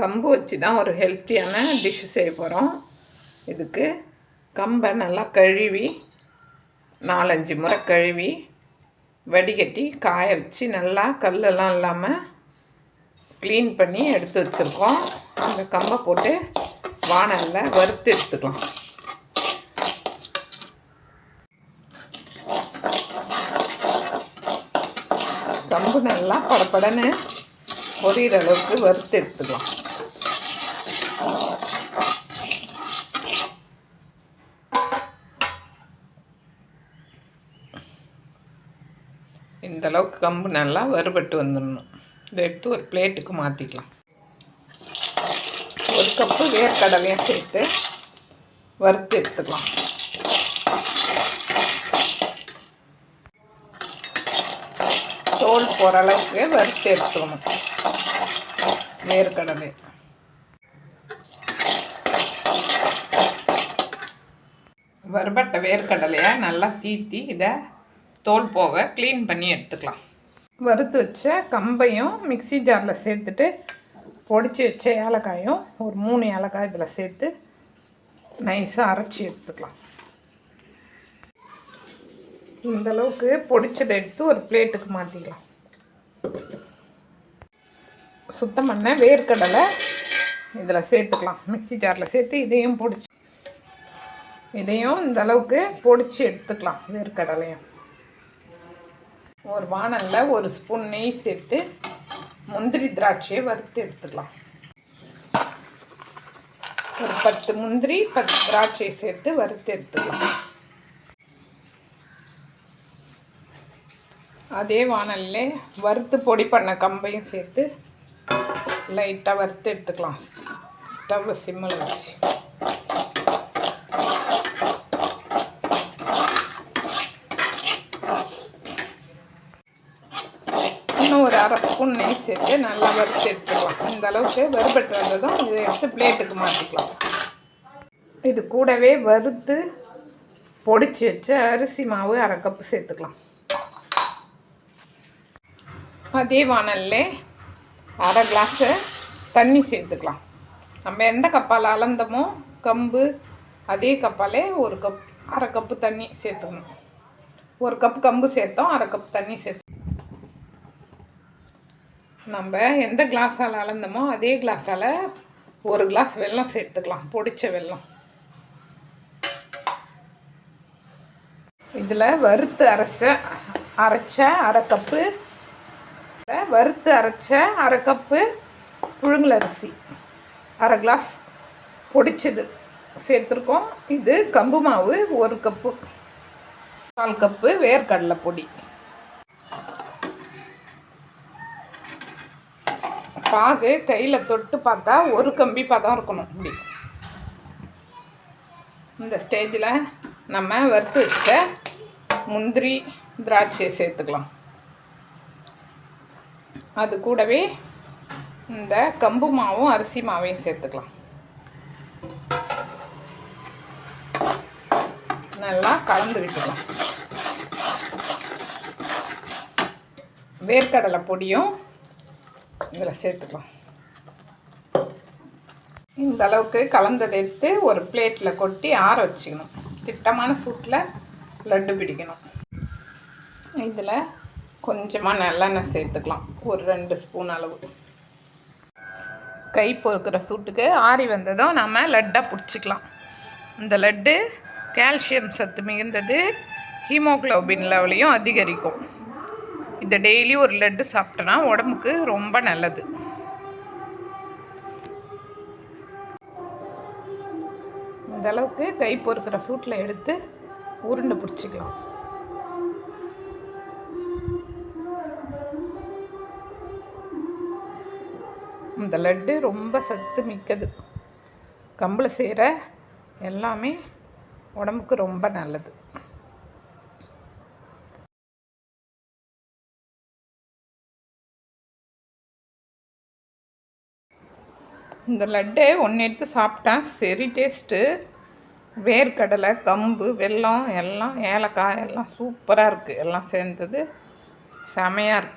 கம்பு வச்சு தான் ஒரு ஹெல்த்தியான டிஷ்ஷு செய்ய போகிறோம் இதுக்கு கம்பை நல்லா கழுவி நாலஞ்சு முறை கழுவி வடிகட்டி காய வச்சு நல்லா கல்லெல்லாம் இல்லாமல் க்ளீன் பண்ணி எடுத்து வச்சுருக்கோம். அந்த கம்பை போட்டு வானலில் வறுத்து எடுத்துக்கலாம். கம்பு நல்லா படப்படன்னு பொரியிற அளவுக்கு வறுத்து எடுத்துக்கலாம். இந்த அளவுக்கு கம்பு நல்லா வறுபட்டு வந்துடணும். இதை எடுத்து ஒரு பிளேட்டுக்கு மாற்றிக்கலாம் ஒரு கப்பு வேர்க்கடலையும் சேர்த்து வறுத்து எடுத்துக்கலாம். தோல் போகிற அளவுக்கு வறுத்து எடுத்துக்கணும். வேர்க்கடலை. வறுபட்ட வேர்க்கடலையை நல்லா தீத்தி இதை தோல் போக க்ளீன் பண்ணி எடுத்துக்கலாம். வறுத்து வச்ச கம்பையும் மிக்சி ஜாரில் சேர்த்துட்டு பொடிச்சு வச்ச ஏலக்காயும் ஒரு மூணு ஏலக்காய் இதில் சேர்த்து நைஸாக அரைச்சி எடுத்துக்கலாம். இந்தளவுக்கு பொடிச்சதை எடுத்து ஒரு பிளேட்டுக்கு மாற்றிக்கலாம் சுத்தம் பண்ண வேர்க்கடலை இதில் சேர்த்துக்கலாம். மிக்சி ஜாரில் சேர்த்து இதையும் பொடிச்சு இதையும் இந்த அளவுக்கு பொடிச்சு எடுத்துக்கலாம் வேர்க்கடலையும். ஒரு வானலில் ஒரு ஸ்பூன் நெய் சேர்த்து முந்திரி திராட்சையை வறுத்து எடுத்துக்கலாம் ஒரு பத்து முந்திரி பத்து திராட்சை சேர்த்து வறுத்து எடுத்துக்கலாம் அதே வானல்ல வறுத்து பொடி பண்ண கம்பையும் சேர்த்து லைட்டாக வறுத்து எடுத்துக்கலாம். ஸ்டவ் சிம்மில் வச்சு. இன்னும் ஒரு அரை ஸ்பூன் நெய் சேர்த்து நல்லா வறுத்து எடுத்துக்கலாம். இந்த அளவுக்கு வறுபட்டு வந்ததும் இதை எடுத்து பிளேட்டுக்கு மாற்றிக்கலாம் இது கூடவே வறுத்து பொடிச்சு வச்சு அரிசி மாவு அரை கப்பு சேர்த்துக்கலாம். அதே வானல்ல அரை கிளாஸு தண்ணி சேர்த்துக்கலாம். நம்ம எந்த கப்பால் அளந்தமோ கம்பு அதே கப்பாலே ஒரு கப் அரை கப்பு தண்ணி சேர்த்துக்கணும். ஒரு கப் கம்பு சேர்த்தோம் அரை கப் தண்ணி சேர்த்து நம்ம எந்த கிளாஸால் அளந்தோமோ அதே கிளாஸால் ஒரு கிளாஸ் வெல்லம் சேர்த்துக்கலாம் பொடிச்ச வெல்லம். இதில் வறுத்து அரைச்ச அரைச்ச அரை கப்பு வறுத்து அரைச்ச அரை கப்பு புழுங்கல் அரிசி. அரை கிளாஸ் பொடிச்சது சேர்த்துருக்கோம். இது கம்பு மாவு ஒரு கப்பு கால் கப்பு வேர்க்கடலை பொடி. பாகு கையில் தொட்டு பார்த்தா ஒரு கம்பி பதம் இருக்கணும். இப்படி. இந்த ஸ்டேஜில் நம்ம வறுத்து வச்ச முந்திரி திராட்சையை சேர்த்துக்கலாம். அது கூடவே இந்த கம்பு மாவும் அரிசி மாவையும் சேர்த்துக்கலாம். நல்லா கலந்து விட்டுக்கலாம். வேர்க்கடலை பொடியும் இதில் சேர்த்துக்கலாம். இந்த அளவுக்கு கலந்ததை எடுத்து ஒரு பிளேட்டில் கொட்டி ஆற வச்சுக்கணும். திட்டமான சூட்டில் லட்டு பிடிக்கணும். இதில் கொஞ்சமாக நல்லெண்ணெய் சேர்த்துக்கலாம். ஒரு ரெண்டு ஸ்பூன் அளவு. கை பொறுக்கிற சூட்டுக்கு ஆறி வந்ததும் நம்ம லட்டாக பிடிச்சிக்கலாம். இந்த லட்டு கால்சியம் சத்து மிகுந்தது ஹீமோக்ளோபின் லெவலையும் அதிகரிக்கும். இந்த டெய்லி ஒரு லட்டு சாப்பிட்டோன்னா உடம்புக்கு ரொம்ப நல்லது. இந்த அளவுக்கு கை பொறுக்கிற சூட்டில் எடுத்து உருண்டை பிடிச்சிக்கலாம். இந்த லட்டு ரொம்ப சத்து மிக்கது. கம்பில் செய்கிற எல்லாமே உடம்புக்கு ரொம்ப நல்லது. இந்த லட்டு ஒன்று எடுத்து சாப்பிட்டேன். சரி டேஸ்ட்டு வேர்க்கடலை கம்பு வெல்லம் எல்லாம் ஏலக்காய் எல்லாம் சூப்பராக இருக்குது எல்லாம் சேர்ந்தது செமையாக இருக்குது